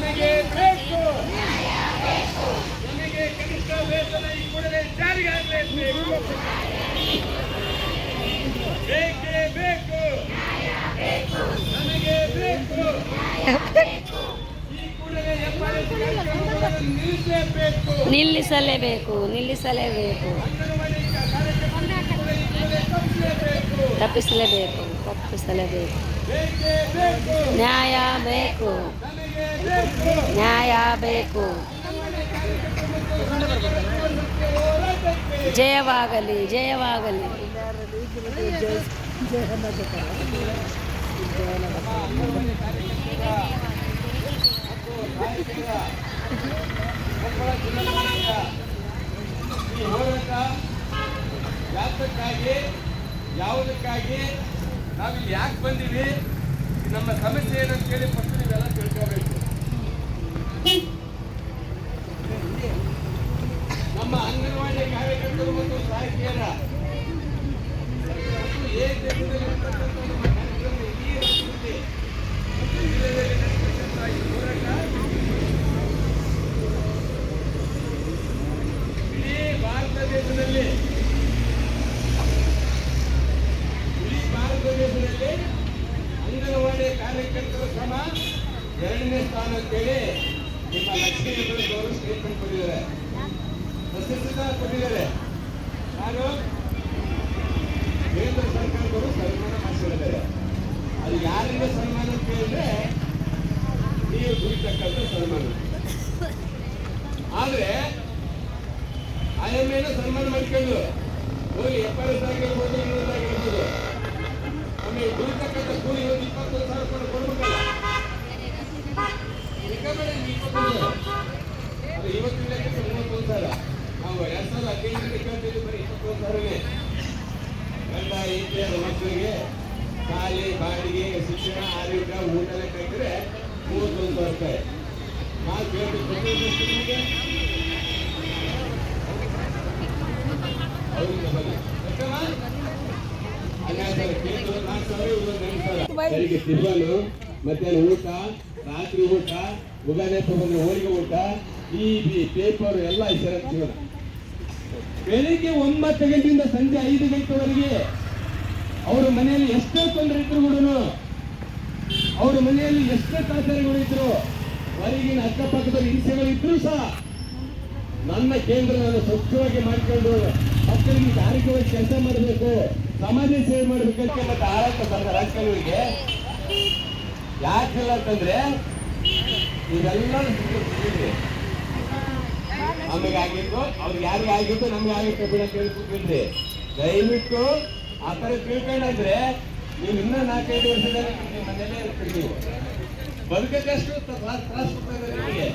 ನಮಗೆ ಬೇಕು. ನಮಗೆ ಕನಿಷ್ಠ ವೇತನ ಈ ಕೂಡಲೇ ಜಾರಿಗೆ ಆಗಲೇಬೇಕು. ಬೇಕೇ ಬೇಕು. ನಮಗೆ ಬೇಕು. ಈ ಕೂಡಲೇ ನಿಲ್ಲಿಸಲೇಬೇಕು. ನಿಲ್ಲಿಸಲೇಬೇಕು ನಿಲ್ಲಿಸಲೇಬೇಕು. ತಪ್ಪಿಸಲೇಬೇಕು. ತಪ್ಪಿಸಲೇಬೇಕು ತಪ್ಪಿಸಲೇಬೇಕು. ಬೇಕೇ ಬೇಕು ನ್ಯಾಯ ಬೇಕು ನ್ಯಾಯ ಬೇಕು ಜಯವಾಗಲಿ. ಜಯವಾಗಲಿ ಹೋರಾಟ ಯಾತಕ್ಕಾಗಿ ಯಾವುದಕ್ಕಾಗಿ ನಾವಿಲ್ಲಿ ಯಾಕೆ ಬಂದೀವಿ? ನಮ್ಮ ಸಮಸ್ಯೆ ಏನಂತ ಹೇಳಿ ಫಸ್ಟ್ ನೀವೆಲ್ಲ ತಿಳ್ಕೋಬೇಕು. ನಮ್ಮ ಅಂಗನವಾಡಿ ಕಾರ್ಯಕರ್ತರು ಮತ್ತು ಸಾಹಿತ್ಯರ ಭಾರತ ಏಕದೇಶದಲ್ಲಿರ್ತಕ್ಕಂಥ ನಮ್ಮ ಕಾರ್ಯಕ್ರಮ ಇಡೀ ರಾಜ್ಯದಲ್ಲಿ ಮತ್ತು ಜಿಲ್ಲೆಯಲ್ಲಿ ನಡೀತಕ್ಕಂಥ ಈ ಹೋರಾಟ ಇಡೀ ಭಾರತ ದೇಶದಲ್ಲಿ ಇಡೀ ಭಾರತ ದೇಶದಲ್ಲಿ ಅಂಗನವಾಡಿ ಕಾರ್ಯಕರ್ತರ ಶ್ರಮ ಎರಡನೇ ಸ್ಥಾನ ಅಂತೇಳಿ ನಿಮ್ಮ ಲಕ್ಷ್ಮೀಗಳು ಗೌರವ ಸ್ಟೇಟ್ಮೆಂಟ್ ಕೊಟ್ಟಿದ್ದಾರೆ. ಪ್ರಶಸ್ತಿ ಕೊಟ್ಟಿದ್ದಾರೆ. ಯಾರು? ಕೇಂದ್ರ ಸರ್ಕಾರದವರು ಸನ್ಮಾನ ಮಾಡಿಸಿದ್ದಾರೆ. ಅದು ಯಾರಿಗೆ ಸನ್ಮಾನ ಅಂತ ನೀವು ದುಡಿತಕ್ಕಂಥ ಸನ್ಮಾನ. ಆದ್ರೆ ಆಯಮ್ಮೇನ ಸನ್ಮಾನ ಮಾಡ್ಕೊಂಡು ಹೋಗಿ ಎಫ್ಆರ್ಎಸ್ ಆಗಿರ್ಬೋದು ಇನ್ನೊಂದಾಗಿರ್ಬೋದು ಆಮೇಲೆ ದುಡಿತಕ್ಕಂಥ ಕೂಲಿ ಒಂದು ಇಪ್ಪತ್ತೊಂದು ಸಾವಿರ ರೂಪಾಯಿ ಕೊಡ್ಬೇಕಲ್ಲ ರಿಕಮೆಂಡ್ ಇಪ್ಪತ್ತೊಂದು ಲೆಕ್ಕಕ್ಕೆ ಮೂವತ್ತೊಂದು ಸಾವಿರ ನಾವು ಎರಡ್ ಸಾವಿರದ ಹದಿನೈದರಿಂದ ಕೇಳ್ತಿದ್ವಿ ಬರೀ ಇಪ್ಪತ್ತೊಂದು ಸಾವಿರನೇ ಗಂಡ ಮಕ್ಕಳಿಗೆ ಬಾಡಿಗೆ ಶಿಕ್ಷಣ ಆರೋಗ್ಯ ಊಟ ಲೆಕ್ಕ ಹಾಕಿದ್ರೆ ಮೂವತ್ತೊಂದು ಸಾವಿರ ರೂಪಾಯಿ ನಾವು ಎಷ್ಟು ನಿಮಗೆ ಅವ್ರಿಂದ ಬನ್ನಿ ಸಾವಿರ ಸಾವಿರ ಸಾವಿರ ಮಧ್ಯಾಹ್ನ ಊಟ, ರಾತ್ರಿ ಊಟ ಬಂದ್ರೆ ಹೋಳಿಗೆ ಊಟ, ಈ ಪೇಪರ್ ಎಲ್ಲ ಇತರ ಬೆಳಿಗ್ಗೆ ಒಂಬತ್ತು ಗಂಟೆಯಿಂದ ಸಂಜೆ ಐದು ಗಂಟೆವರೆಗೆ ಅವರ ಮನೆಯಲ್ಲಿ ಎಷ್ಟೇ ತೊಂದರೆ ಇದ್ರು ಕೂಡ ಅವರ ಮನೆಯಲ್ಲಿ ಎಷ್ಟೇ ತಾಸರೆಗಳು ಇದ್ರು ಹೊರಗಿನ ಅಕ್ಕಪಕ್ಕದ ಹಿಂಸೆಗಳಿದ್ರು ಸಹ ನನ್ನ ಕೇಂದ್ರ ನಾನು ಸ್ವಚ್ಛವಾಗಿ ಮಾಡಿಕೊಂಡು ಮಕ್ಕಳಿಗೆ ಆರೋಗ್ಯವಾಗಿ ಕೆಲಸ ಮಾಡಬೇಕು, ಸಮಾಜ ಸೇವೆ ಮಾಡಬೇಕಂತ ಮತ್ತೆ ಆರೋಗ್ಯ ರಾಜಕಾರಣಿಗಳಿಗೆ ಯಾಕಿಲ್ಲ ಅಂತಂದ್ರೆ ಇದೆಲ್ಲ ನಮಗೆ ಆಗಿತ್ತು ಅವ್ರಿಗೆ ಯಾರಿಗೆ ಆಗಿತ್ತು ನಮ್ಗೆ ಆಗಿತ್ತು ಬಿಡ ಕೇಳ್ಕೊತಿಲ್ರಿ ದಯವಿಟ್ಟು ಆ ಥರ ತಿಳ್ಕೊಂಡ್ರೆ ನೀವು ಇನ್ನೂ ನಾಲ್ಕೈದು ವರ್ಷದಲ್ಲಿ ಮನೇಲೇ ಇರ್ತೀರಿ. ನೀವು ಬದುಕಕ್ಕಷ್ಟು ತ್ರಾಸ ಕೊಡ್ತಾ ನಿಮಗೆ?